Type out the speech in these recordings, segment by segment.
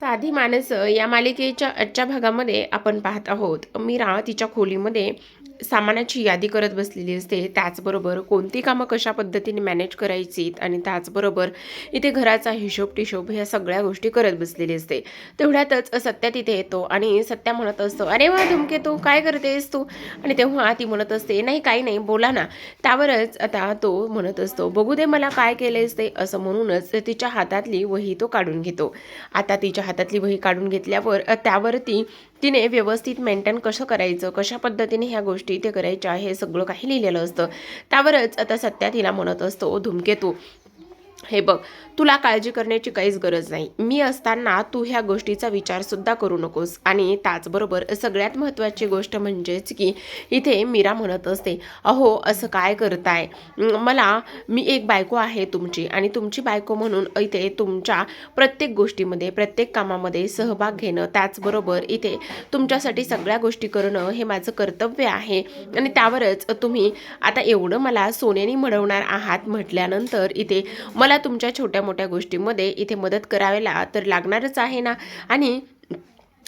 साधी माणसं या मालिकेच्या आजच्या भागामध्ये आपण पाहत आहोत. मीरा तिच्या खोलीमध्ये सामानाची यादी करत बसलेली असते. त्याचबरोबर कोणती कामं कशा पद्धतीने मॅनेज करायची आणि त्याचबरोबर इथे घराचा हिशोब टिशोब ह्या सगळ्या गोष्टी करत बसलेली असते. तेवढ्यातच सत्या तिथे येतो आणि सत्या म्हणत असतो अरे वा धुमके तू काय करतेस तू? आणि तेव्हा ती म्हणत असते नाही काही नाही बोला ना. त्यावरच आता तो म्हणत असतो बघू दे मला काय केलं असते असं म्हणूनच तिच्या हातातली वही तो काढून घेतो. आता तिच्या हातातली वही काढून घेतल्यावर त्यावरती तिने व्यवस्थित मेंटेन कसं करायचं कशा पद्धतीने ह्या गोष्टी ते करायच्या हे सगळं काही लिहिलेलं असतं. त्यावरच आता सत्या तिला म्हणत असतो धूमकेतू हे बघ तुला काळजी करण्याची काहीच गरज नाही. मी असताना तू ह्या गोष्टीचा विचारसुद्धा करू नकोस. आणि त्याचबरोबर सगळ्यात महत्त्वाची गोष्ट म्हणजेच की इथे मीरा म्हणत असते अहो असं काय करताय? मला मी एक बायको आहे तुमची. आणि तुमची बायको म्हणून इथे तुमच्या प्रत्येक गोष्टीमध्ये प्रत्येक कामामध्ये सहभाग घेणं त्याचबरोबर इथे तुमच्यासाठी सगळ्या गोष्टी करणं हे माझं कर्तव्य आहे. आणि त्यावरच तुम्ही आता एवढं मला सोन्याने मिळवणार आहात म्हटल्यानंतर इथे मला तुमच्या छोट्या मोठ्या गोष्टीमध्ये इथे मदत करावेला तर लागणारच आहे ना? आणि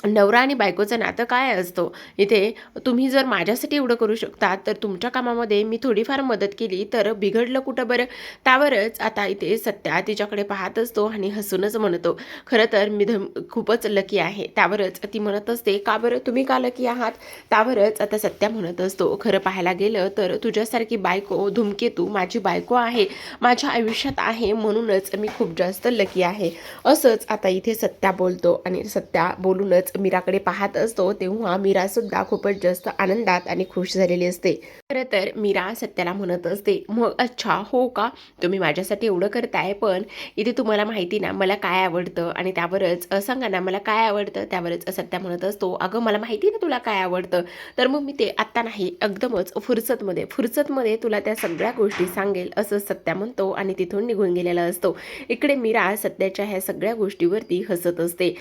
नवरा आणि बायकोचं नातं काय असतो? इथे तुम्ही जर माझ्यासाठी एवढं करू शकता तर तुमच्या कामामध्ये मी थोडीफार मदत केली तर बिघडलं कुठं बरं? त्यावरच आता इथे सत्या तिच्याकडे पाहत असतो आणि हसूनच म्हणतो खरं तर मी धम खूपच लकी आहे. त्यावरच ती म्हणत असते का बरं? तुम्ही का लकी आहात? त्यावरच आता सत्या म्हणत असतो खरं पाहायला गेलं तर तुझ्यासारखी बायको धूमकेतू माझी बायको आहे माझ्या आयुष्यात आहे म्हणूनच मी खूप जास्त लकी आहे. असंच आता इथे सत्या बोलतो आणि सत्या बोलूनच मीराकडे पाहत असतो तेव्हा मीरा सुद्धा खूपच जास्त आनंदात आणि खुश झालेली असते. खरं तर मीरा सत्याला म्हणत असते मग अच्छा हो का? तुम्ही माझ्यासाठी एवढं करताय पण इथे तुम्हाला माहिती ना मला काय आवडतं? आणि त्यावरच सांगा ना मला काय आवडतं? त्यावरच सत्या म्हणत असतो अगं मला माहिती ना तुला काय आवडतं. तर मग मी ते आत्ता नाही एकदमच फुरसतमध्ये फुरसतमध्ये तुला त्या सगळ्या गोष्टी सांगेल असं सत्या म्हणतो आणि तिथून निघून गेलेला असतो. इकडे मीरा सत्याच्या ह्या सगळ्या गोष्टीवरती हसत असते.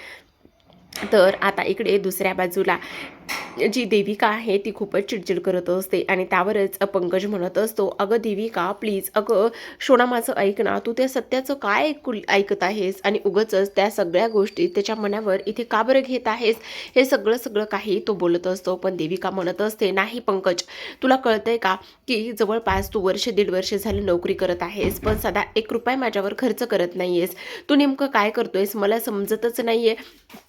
तर आता इकडे दुसऱ्या बाजूला जी देविका आहे ती खूपच चिडचिड करत असते आणि त्यावरच पंकज म्हणत असतो अगं देविका प्लीज अगं शोणा माझं ऐक ना तू त्या सत्याचं काय ऐकू ऐकत आहेस? आणि उगच त्या सगळ्या गोष्टी त्याच्या मनावर इथे का बरं घेत आहेस? हे सगळं सगळं काही तो बोलत असतो पण देविका म्हणत असते नाही पंकज तुला कळतंय का की जवळपास तू वर्ष दीड वर्ष झालं नोकरी करत आहेस पण सदा एक रुपये माझ्यावर खर्च करत नाही आहेस तू नेमकं काय करतोयस? मला समजतच नाही आहे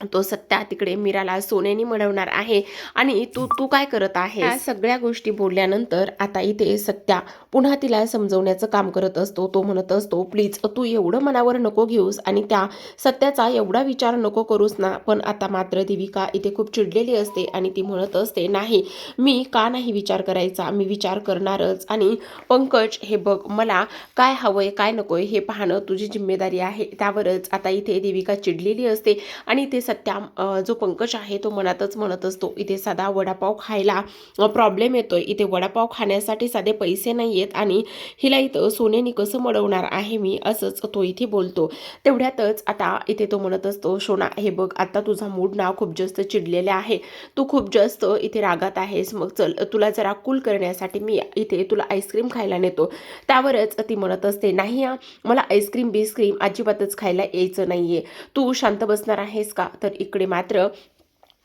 तो सत्या तिकडे मीराला सोन्याने मिळवणार आहे. आणि तू तू काय करत आहे या सगळ्या गोष्टी बोलल्यानंतर आता इथे सत्या पुन्हा तिला समजवण्याचं काम करत असतो. तो म्हणत असतो प्लीज तू एवढं मनावर नको घेऊस आणि त्या सत्याचा एवढा विचार नको करूस ना पण आता मात्र देविका इथे खूप चिडलेली असते आणि ती म्हणत असते नाही मी का नाही विचार करायचा? मी विचार करणारच. आणि पंकज हे बघ मला काय हवंय काय नकोय हे पाहणं तुझी जिम्मेदारी आहे. त्यावरच आता इथे देविका चिडलेली असते आणि इथे सत्या जो पंकज आहे तो मनातच म्हणत असतो इथे साधा वडापाव खायला प्रॉब्लेम येतोय. इथे वडापाव खाण्यासाठी साधे पैसे नाही आहेत आणि हिला इथं सोन्याने कसं मडवणार आहे मी? असंच तो इथे बोलतो. तेवढ्यातच आता इथे तो म्हणत असतो शोना हे बघ आता तुझा मूड ना खूप जास्त चिडलेला आहे. तू खूप जास्त इथे रागात आहेस. मग चल तुला जरा कूल करण्यासाठी मी इथे तुला आईस्क्रीम खायला नेतो. त्यावरच ती म्हणत असते नाही मला आईस्क्रीम बिस्क्रीम अजिबातच खायला यायचं नाही आहे तू शांत बसणार आहेस का? तर इकडे मात्र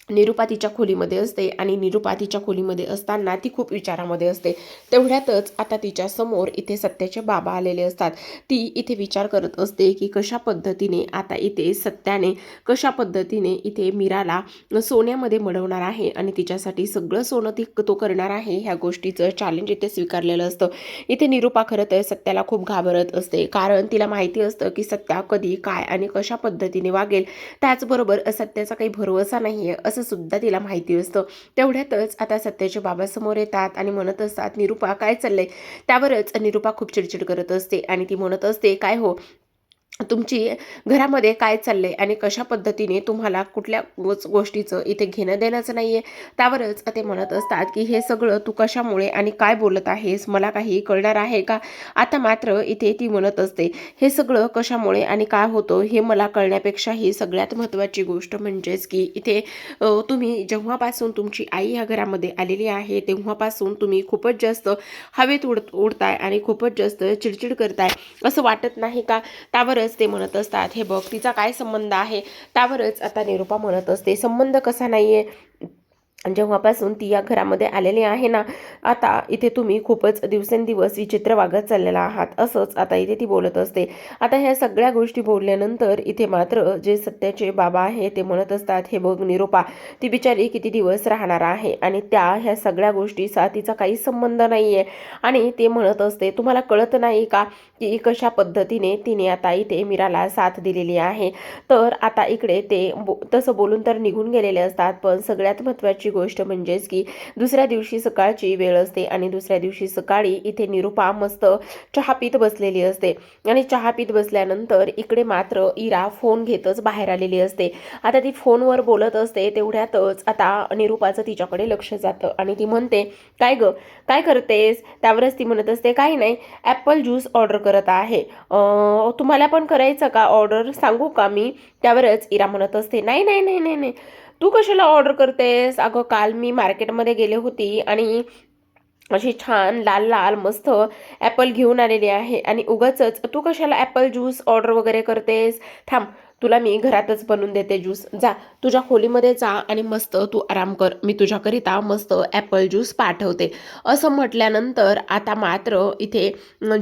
निरुपा तिच्या खोलीमध्ये असते आणि निरुपा तिच्या खोलीमध्ये असताना ती खूप विचारामध्ये असते. तेवढ्यातच आता तिच्या समोर इथे सत्याचे बाबा आलेले असतात. ती इथे विचार करत असते की कशा पद्धतीने आता इथे सत्याने कशा पद्धतीने इथे मीराला सोन्यामध्ये मडवणार आहे आणि तिच्यासाठी सगळं सोनं ती तो करणार आहे ह्या गोष्टीचं चॅलेंज इथे स्वीकारलेलं असतं. इथे निरुपा खरं तर सत्याला खूप घाबरत असते. कारण तिला माहिती असतं की सत्या कधी काय आणि कशा पद्धतीने वागेल. त्याचबरोबर सत्याचा काही भरवसा नाही आहे असं सुद्धा तिला माहिती असतं. तेवढ्यातच आता सत्याचे बाबा समोर येतात आणि म्हणत असतात निरुपा काय चाललंय? त्यावरच निरुपा खूप चिडचिड करत असते आणि ती म्हणत असते काय हो तुमची घरामध्ये काय चाललंय आणि कशा पद्धतीने तुम्हाला कुठल्या गोष्टीचं इथे घेणं देण्याचं नाही आहे त्यावरच ते म्हणत असतात की हे सगळं तू कशामुळे आणि काय बोलत आहेस? मला काही कळणार आहे का? आता मात्र इथे ती म्हणत असते हे सगळं कशामुळे आणि काय होतं हे मला कळण्यापेक्षाही सगळ्यात महत्त्वाची गोष्ट म्हणजेच की इथे तुम्ही जेव्हापासून तुमची आई ह्या घरामध्ये आलेली आहे तेव्हापासून तुम्ही खूपच जास्त हवेत उड उडताय आणि खूपच जास्त चिडचिड करताय. असं वाटत नाही का? त्यावरच त्यावरच ते म्हणत असतात हे बघ तिचा काय संबंध आहे? त्यावरच आता निरूपा म्हणत असते संबंध कसा नाही आहे जेव्हापासून ती या घरामध्ये आलेली आहे ना आता इथे तुम्ही खूपच दिवसेंदिवस विचित्र वागत चाललेला आहात. असंच आता इथे ती बोलत असते. आता ह्या सगळ्या गोष्टी बोलल्यानंतर इथे मात्र जे सत्याचे बाबा आहे ते म्हणत असतात हे बघ निरोपा ती बिचारी किती दिवस राहणार आहे आणि त्या ह्या सगळ्या गोष्टीचा तिचा काही संबंध नाही आहे आणि ते म्हणत असते तुम्हाला कळत नाही का की कशा पद्धतीने तिने आता इथे मीराला साथ दिलेली आहे? तर आता इकडे ते बो तसं बोलून तर निघून गेलेले असतात पण सगळ्यात महत्त्वाची गोष्ट म्हणजेच की दुसऱ्या दिवशी सकाळची वेळ असते आणि दुसऱ्या दिवशी सकाळी इथे निरुपा मस्त चहा पीत बसलेली असते. आणि चहा पीत बसल्यानंतर इकडे मात्र इरा फोन घेतच बाहेर आलेली असते. आता ती फोनवर बोलत असते तेवढ्यातच आता निरुपाचं तिच्याकडे लक्ष जातं आणि ती म्हणते काय ग? काय करतेस? त्यावरच ती म्हणत असते काही नाही ॲपल ज्यूस ऑर्डर करत आहे. तुम्हाला पण करायचं का? ऑर्डर सांगू का मी? त्यावरच इरा म्हणत असते नाही नाही नाही नाही नाही. तू कशाला ऑर्डर करतेस? अगं काल मी मार्केटमध्ये गेले होती आणि अशी छान लाल लाल मस्त ॲपल घेऊन आलेली आहे. आणि उगाचच तू कशाला ॲपल ज्यूस ऑर्डर वगैरे करतेस? थांब. तुला मी घरातच बनवून देते ज्यूस जा तुझ्या खोलीमध्ये जा आणि मस्त तू आराम कर. मी तुझ्याकरिता मस्त ॲपल ज्यूस पाठवते. असं म्हटल्यानंतर आता मात्र इथे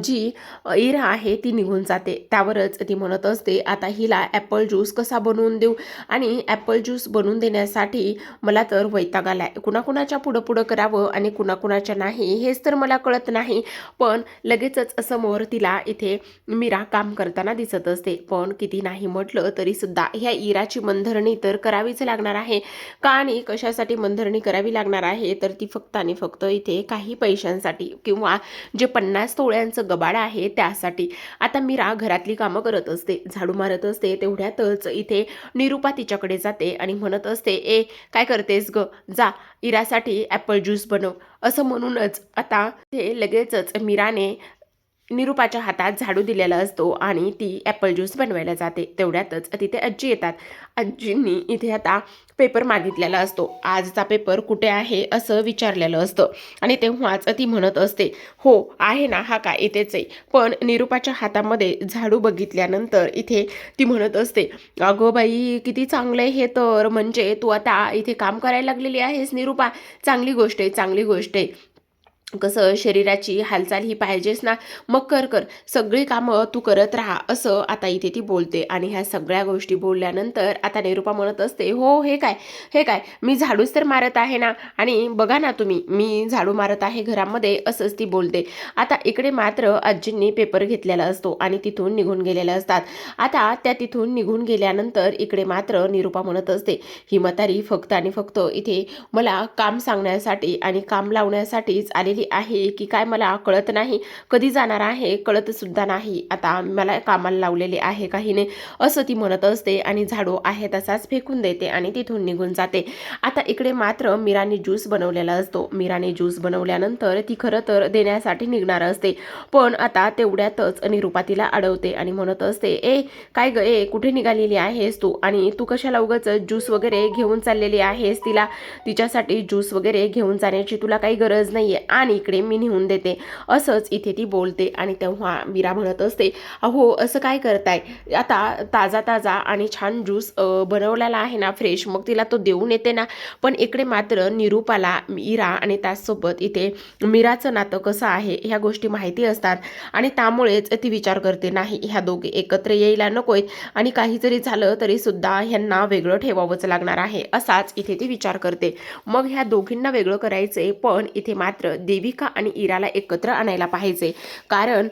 जी इरा आहे ती निघून जाते. त्यावरच ती म्हणत असते आता हिला ॲपल ज्यूस कसा बनवून देऊ? आणि ॲपल ज्यूस बनवून देण्यासाठी मला तर वैताग आला आहे कुणाकुणाच्या पुढं पुढं करावं आणि कुणाकुणाच्या नाही हेच तर मला कळत नाही. पण लगेचच समोर तिला इथे मीरा काम करताना दिसत असते. पण किती नाही म्हटलं तरी सुद्धा ह्या इराची मंधरणी तर करावीच लागणार आहे. का आणि कशासाठी मंधरणी करावी लागणार आहे? तर ती फक्त आणि फक्त इथे काही पैशांसाठी किंवा जे पन्नास तोळ्यांचं गबाड आहे त्यासाठी. आता मीरा घरातली कामं करत असते झाडू मारत असते तेवढ्यातच इथे निरुपा तिच्याकडे जाते आणि म्हणत असते ए काय करतेस ग? जा इरासाठी ॲपल ज्यूस बनव. असं म्हणूनच आता ते लगेचच मीराने निरुपाच्या हातात झाडू दिलेला असतो आणि ती ॲपल ज्यूस बनवायला जाते. तेवढ्यातच तिथे आजी येतात. आजींनी इथे आता पेपर मागितलेला असतो. आजचा पेपर कुठे आहे असं विचारलेलं असतं. आणि तेव्हाच ती म्हणत असते हो आहे ना हा काय इथेच आहे. पण निरुपाच्या हातामध्ये झाडू बघितल्यानंतर इथे ती म्हणत असते अगं बाई किती चांगलं आहे हे तर. म्हणजे तू आता इथे काम करायला लागलेली आहेस निरुपा. चांगली गोष्ट आहे चांगली गोष्ट आहे. कसं शरीराची हालचाल ही पाहिजेच ना? मग कर कर. सगळी कामं तू करत राहा असं आता इथे ती बोलते. आणि ह्या सगळ्या गोष्टी बोलल्यानंतर आता निरूपा म्हणत असते हो हे काय? हे काय? मी झाडूच तर मारत आहे ना? आणि बघा ना तुम्ही मी झाडू मारत आहे घरामध्ये असंच ती बोलते. आता इकडे मात्र आजींनी पेपर घेतलेला असतो आणि तिथून निघून गेलेल्या असतात. आता त्या तिथून निघून गेल्यानंतर इकडे मात्र निरुपा म्हणत असते ही म्हातारी फक्त आणि फक्त इथे मला काम सांगण्यासाठी आणि काम लावण्यासाठीच आलेली आहे की काय मला कळत नाही कधी जाणार आहे कळत सुद्धा नाही. आता मला कामाला लावलेले आहे काही नाही असं ती म्हणत असते आणि झाडू आहे तसाच फेकून देते आणि तिथून निघून जाते. आता इकडे मात्र मीराने ज्यूस बनवलेला असतो. मीराने ज्यूस बनवल्यानंतर ती खरं तर देण्यासाठी निघणार असते. पण आता तेवढ्यातच निरुपा तिला अडवते आणि म्हणत असते ए काय ग? ए कुठे निघालेली आहेस तू? आणि तू कशाला उगाच ज्यूस वगैरे घेऊन चाललेली आहेस तिला? तिच्यासाठी ज्यूस वगैरे घेऊन जाण्याची तुला काही गरज नाही आहे आणि इकडे मी नेऊन देते. असंच इथे ती बोलते आणि तेव्हा मीरा म्हणत असते अहो असं काय करताय? आता ताजा ताजा आणि छान ज्यूस बनवलेला आहे ना फ्रेश मग तिला तो देऊन येते ना. पण इकडे मात्र निरूपाला मीरा आणि त्याचसोबत इथे मीराचं नातं कसं आहे ह्या गोष्टी माहिती असतात. आणि त्यामुळेच ती विचार करते नाही ह्या दोघे एकत्र यायला नकोय. आणि काही जरी झालं तरी सुद्धा ह्यांना वेगळं ठेवावंच लागणार आहे. असाच इथे ती विचार करते. मग ह्या दोघींना वेगळं करायचंय पण इथे मात्र देविका आणि इराला एकत्र आणायला पाहिजे कारण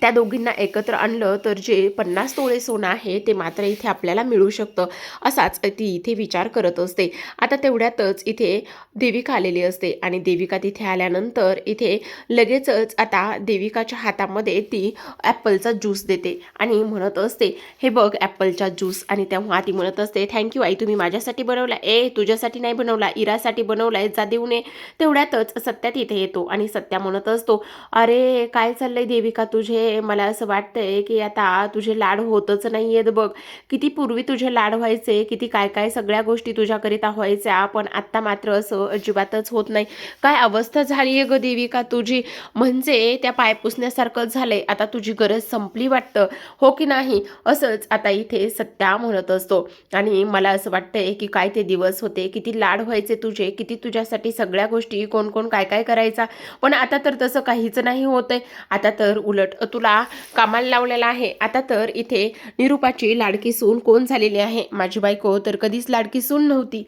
त्या दोघींना एकत्र आणलं तर जे पन्नास तोळे सोनं आहे ते मात्र इथे आपल्याला मिळू शकतं असाच ती इथे विचार करत असते. आता तेवढ्यातच इथे देविका आलेली असते आणि देविका तिथे आल्यानंतर इथे लगेचच आता देविकाच्या हातामध्ये ती ॲपलचा ज्यूस देते आणि म्हणत असते हे बघ ॲपलचा ज्यूस. आणि तेव्हा ती म्हणत असते थँक्यू आई तुम्ही माझ्यासाठी बनवला. ए तुझ्यासाठी नाही बनवला इरासाठी बनवलाय जा देऊ नये तेवढ्यातच सत्या तिथे येतो आणि सत्या म्हणत असतो अरे काय चाललंय देविका तुझे? म्हणजे मला असं वाटतंय की आता तुझे लाड होतच नाही आहेत बघ. किती पूर्वी तुझे लाड व्हायचे किती काय काय सगळ्या गोष्टी तुझ्याकरिता व्हायच्या पण आत्ता मात्र असं अजिबातच होत नाही. काय अवस्था झाली आहे ग देविका तुझी? म्हणजे त्या पाय पुसण्यासारखं झालंय. आता तुझी गरज संपली वाटतं. हो की नाही? असंच आता इथे सत्या म्हणत असतो. आणि मला असं वाटतंय की काय ते दिवस होते किती लाड व्हायचे तुझे किती तुझ्यासाठी सगळ्या गोष्टी कोण कोण काय काय करायचा. पण आता तर तसं काहीच नाही होतंय. आता तर उलट तुला कामाला लावलेला आहे. आता तर इथे निरूपाची लाडकी सून कोण झालेली आहे? माझी बायको तर कधीच लाडकी सून नव्हती.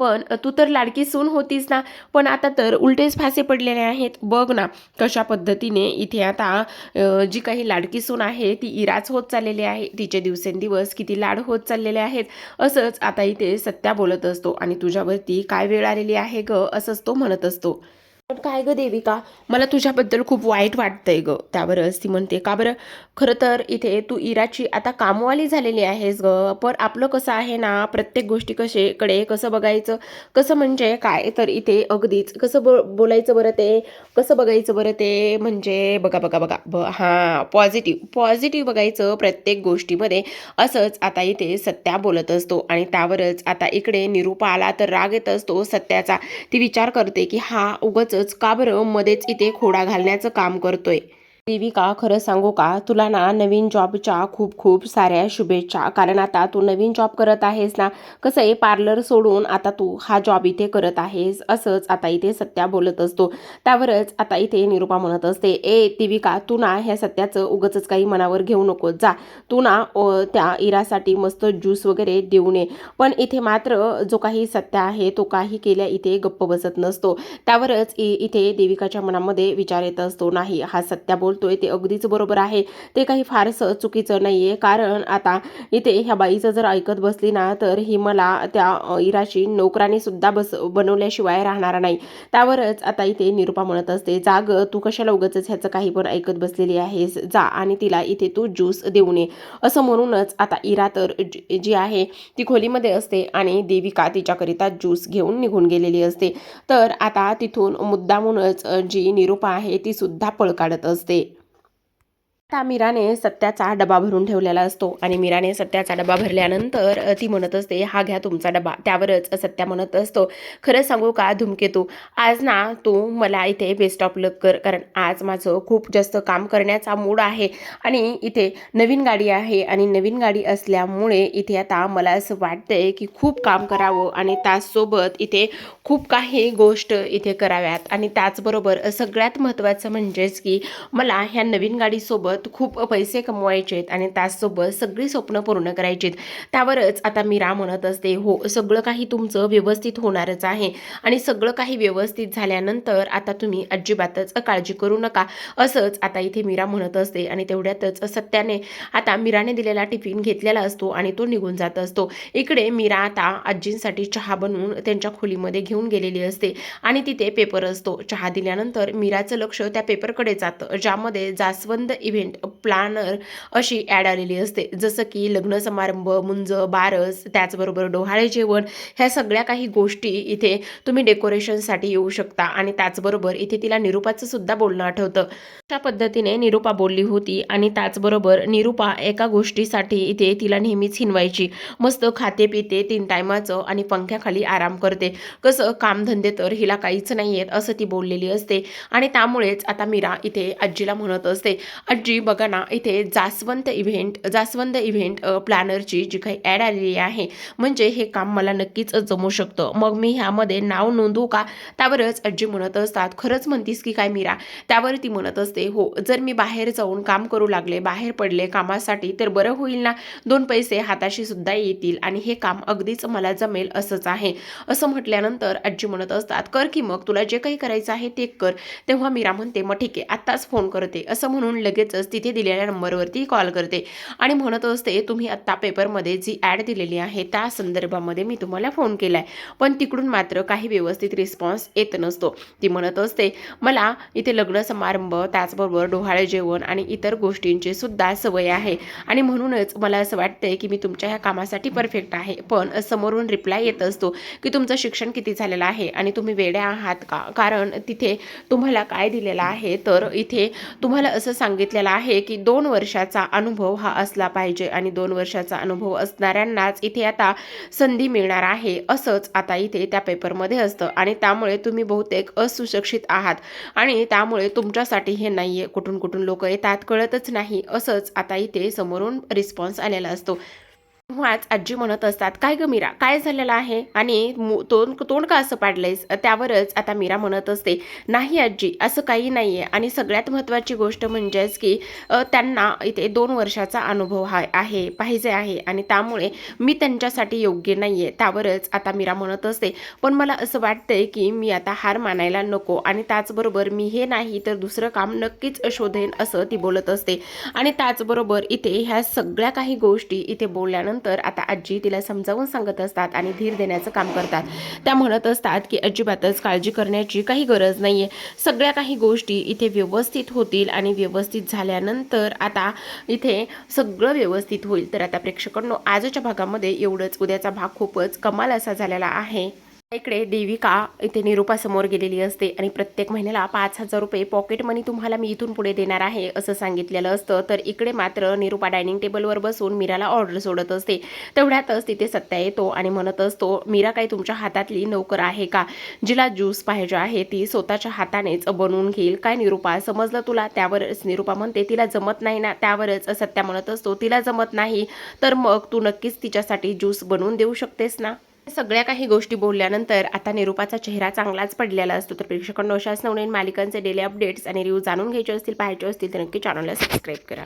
पण तू तर लाडकी सून होतीस ना. पण आता तर उलटेच फासे पडलेले आहेत. बघ ना कशा पद्धतीने इथे आता जी काही लाडकी सून आहे ती इराच होत चाललेली आहे. तिचे दिवसेंदिवस किती लाड होत चाललेले आहेत. असंच आता इथे सत्या बोलत असतो आणि तुझ्यावरती काय वेळ आलेली आहे ग? असंच तो म्हणत असतो. पण काय गं देविका? मला तुझ्याबद्दल खूप वाईट वाटतंय गं. त्यावरच ती म्हणते का बरं? खरं तर इथे तू इराची आता कामवाली झालेली आहेस गं. पण आपलं कसं आहे ना प्रत्येक गोष्टी कशेकडे कसं बघायचं? कसं म्हणजे काय? तर इथे अगदीच कसं बो बोलायचं बरं ते? कसं बघायचं बरं ते? म्हणजे बघा बघा बघा. ब हां पॉझिटिव्ह पॉझिटिव्ह बघायचं प्रत्येक गोष्टीमध्ये. असंच आता इथे सत्या बोलत असतो आणि त्यावरच आता इकडे निरूपा आला तर राग येत असतो सत्याचा. ती विचार करते की हा उगच का बरं मध्येच इथे खोडा घालण्याचं काम करतोय? देविका खरं सांगू का? तुला ना नवीन जॉबच्या खूप खूप साऱ्या शुभेच्छा. कारण आता तू नवीन जॉब करत आहेस ना कसं आहे पार्लर सोडून आता तू हा जॉब इथे करत आहेस असंच आता इथे सत्या बोलत असतो. त्यावरच आता इथे निरूपा म्हणत असते ए देविका तू ना ह्या सत्याचं उगच काही मनावर घेऊ नको जा तू ना त्या इरासाठी मस्त ज्यूस वगैरे देऊ नये पण इथे मात्र जो काही सत्या आहे तो काही केल्या इथे गप्प बसत नसतो. त्यावरच इ इथे देविकाच्या मनामध्ये विचार येत असतो नाही हा सत्या बोलतोय ते अगदीच बरोबर आहे. ते काही फारसं चुकीचं नाही आहे कारण आता इथे ह्या बाईचं जर ऐकत बसली ना तर ही मला त्या इराची नोकराने सुद्धा बस बनवल्याशिवाय राहणार नाही. त्यावरच आता इथे निरूपा म्हणत असते जाग तू कशाला उगच ह्याचं काही पण ऐकत बसलेली आहेस? जा आणि तिला इथे तू ज्यूस देऊ नये असं म्हणूनच आता इरा तर जी जी आहे ती खोलीमध्ये असते आणि देविका तिच्याकरिता ज्यूस घेऊन निघून गेलेली असते. तर आता तिथून मुद्दामूनच जी निरूपा आहे ती सुद्धा पळ काढत असते. आता मीराने सत्याचा डबा भरून ठेवलेला असतो आणि मीराने सत्याचा डबा भरल्यानंतर ती म्हणत असते हा घ्या तुमचा डबा. त्यावरच सत्या म्हणत असतो खरं सांगू का धूमकेतू आज ना तू मला इथे बेस्ट ऑफ लक कर कारण आज माझं खूप जास्त काम करण्याचा मूड आहे आणि इथे नवीन गाडी आहे आणि नवीन गाडी असल्यामुळे इथे आता मला असं वाटतंय की खूप काम करावं आणि त्याचसोबत इथे खूप काही गोष्ट इथे कराव्यात. आणि त्याचबरोबर सगळ्यात महत्त्वाचं म्हणजेच की मला ह्या नवीन गाडीसोबत खूप पैसे कमवायचे आहेत आणि त्याचसोबत सगळी स्वप्न पूर्ण करायची आहेत त्यावरच आता मीरा म्हणत असते हो सगळं काही तुमचं व्यवस्थित होणारच आहे आणि सगळं काही व्यवस्थित झाल्यानंतर आता तुम्ही अजिबातच काळजी करू नका. असंच आता इथे मीरा म्हणत असते आणि तेवढ्यातच सत्याने आता मीराने दिलेला टिफिन घेतलेला असतो आणि तो निघून जात असतो. इकडे मीरा आता आजींसाठी चहा बनवून त्यांच्या खोलीमध्ये घेऊन गेलेली असते आणि तिथे पेपर असतो. चहा दिल्यानंतर मीराचं लक्ष त्या पेपरकडे जातं ज्यामध्ये जास्वंद इव्हेंट प्लॅनर अशी ॲड आलेली असते. जसं की लग्न समारंभ मुंज बारस त्याचबरोबर डोहाळे जेवण ह्या सगळ्या काही गोष्टी इथे तुम्ही डेकोरेशनसाठी येऊ शकता आणि त्याचबरोबर इथे तिला निरूपाचं सुद्धा बोलणं आठवतं. त्या पद्धतीने निरूपा बोलली होती आणि त्याचबरोबर निरूपा एका गोष्टीसाठी इथे तिला नेहमीच हिनवायची. मस्त खाते पिते तीन टायमाचं आणि पंख्याखाली आराम करते. कसं कामधंदे तर हिला काहीच नाही आहेत असं ती बोललेली असते. आणि त्यामुळेच आता मीरा इथे आजीला म्हणत असते आजी बघा ना इथे जास्वंत इव्हेंट जास्वंत इव्हेंट प्लॅनरची जी काही ॲड आलेली आहे म्हणजे हे काम मला नक्कीच जमू शकतं. मग मी ह्यामध्ये नाव नोंदवू का? त्यावरच आजी म्हणत असतात खरंच म्हणतीस की काय मीरा? त्यावर ती म्हणत असते हो जर मी बाहेर जाऊन काम करू लागले बाहेर पडले कामासाठी तर बरं होईल ना? दोन पैसे हाताशी सुद्धा येतील आणि हे काम अगदीच मला जमेल असंच आहे. असं म्हटल्यानंतर आजी म्हणत असतात कर की मग तुला जे काही करायचं आहे ते कर. तेव्हा मीरा म्हणते मग ठीक आहे आत्ताच फोन करते. असं म्हणून लगेचच तिथे दिलेल्या नंबरवरती कॉल करते. आणि म्हणत असते तुम्ही आत्ता पेपरमध्ये जी ॲड दिलेली आहे त्या संदर्भामध्ये मी तुम्हाला फोन केला आहे पण तिकडून मात्र काही व्यवस्थित रिस्पॉन्स येत नसतो. ती म्हणत असते मला इथे लग्न समारंभ त्याचबरोबर डोहाळे जेवण आणि इतर गोष्टींची सुद्धा सवय आहे. आणि म्हणूनच मला असं वाटतंय की मी तुमच्या ह्या कामासाठी परफेक्ट आहे. पण समोरून रिप्लाय येत असतो की तुमचं शिक्षण किती झालेलं आहे आणि तुम्ही वेड्या आहात का? कारण तिथे तुम्हाला काय दिलेलं आहे? तर इथे तुम्हाला असं सांगितलेलं सांगितलेलं आहे की दोन वर्षाचा अनुभव हा असला पाहिजे आणि दोन वर्षाचा अनुभव असणाऱ्यांनाच इथे आता संधी मिळणार आहे असंच आता इथे त्या पेपरमध्ये असतं. आणि त्यामुळे तुम्ही बहुतेक असुशिक्षित आहात आणि त्यामुळे तुमच्यासाठी हे नाही आहे कुठून कुठून लोक येतात कळतच नाही. असंच आता इथे समोरून रिस्पॉन्स आलेला असतो. तेव्हाच आजी म्हणत असतात काय ग मीरा? काय झालेलं आहे? आणि मु- तोंड तोंड का असं पाडलंयस? त्यावरच आता मीरा म्हणत असते नाही आजी असं काही नाही आहे आणि सगळ्यात महत्त्वाची गोष्ट म्हणजेच की त्यांना इथे दोन वर्षाचा अनुभव हा आहे पाहिजे आहे. आणि त्यामुळे मी त्यांच्यासाठी योग्य नाही आहे त्यावरच आता मीरा म्हणत असते. पण मला असं वाटतंय की मी आता हार मानायला नको. आणि त्याचबरोबर मी हे नाही तर दुसरं काम नक्कीच शोधेन असं ती बोलत असते. आणि त्याचबरोबर इथे ह्या सगळ्या काही गोष्टी इथे बोलल्यानंतर आता आजी तिला समजावून सांगत असतात आणि धीर देण्याचं काम करतात. त्या म्हणत असतात की अजिबातच काळजी करण्याची काही गरज नाही आहे सगळ्या काही गोष्टी इथे व्यवस्थित होतील आणि व्यवस्थित झाल्यानंतर आता इथे सगळं व्यवस्थित होईल. तर आता प्रेक्षकांनो आजच्या भागामध्ये एवढंच. उद्याचा भाग खूपच कमाल असा झालेला आहे. इकडे देविका इथे निरूपासमोर गेलेली असते आणि प्रत्येक महिन्याला पाच हजार रुपये पॉकेट मनी तुम्हाला मी इथून पुढे देणार आहे असं सांगितलेलं असतं. तर इकडे मात्र निरूपा डायनिंग टेबलवर बसून मीराला ऑर्डर सोडत असते. तेवढ्यातच तिथे सत्या येतो आणि म्हणत असतो मीरा काही तुमच्या हातातली नोकर आहे का? जिला ज्यूस पाहिजे आहे ती स्वतःच्या हातानेच बनवून घेईल. काय निरूपा समजलं तुला? त्यावरच निरूपा म्हणते तिला जमत नाही ना त्यावरच. सत्या म्हणत असतो तिला जमत नाही तर मग तू नक्कीच तिच्यासाठी ज्यूस बनवून देऊ शकतेस ना? सगळ्या काही गोष्टी बोलल्यानंतर आता निरूपाचा चेहरा चांगलाच पडलेला असतो. तर प्रेक्षकांना अशाच नवनवीन मालिकांचे डेली अपडेट्स आणि रिव्ह्यू जाणून घ्यायचे असतील पाहायचे असतील तर नक्की चॅनलला सबस्क्राईब करा.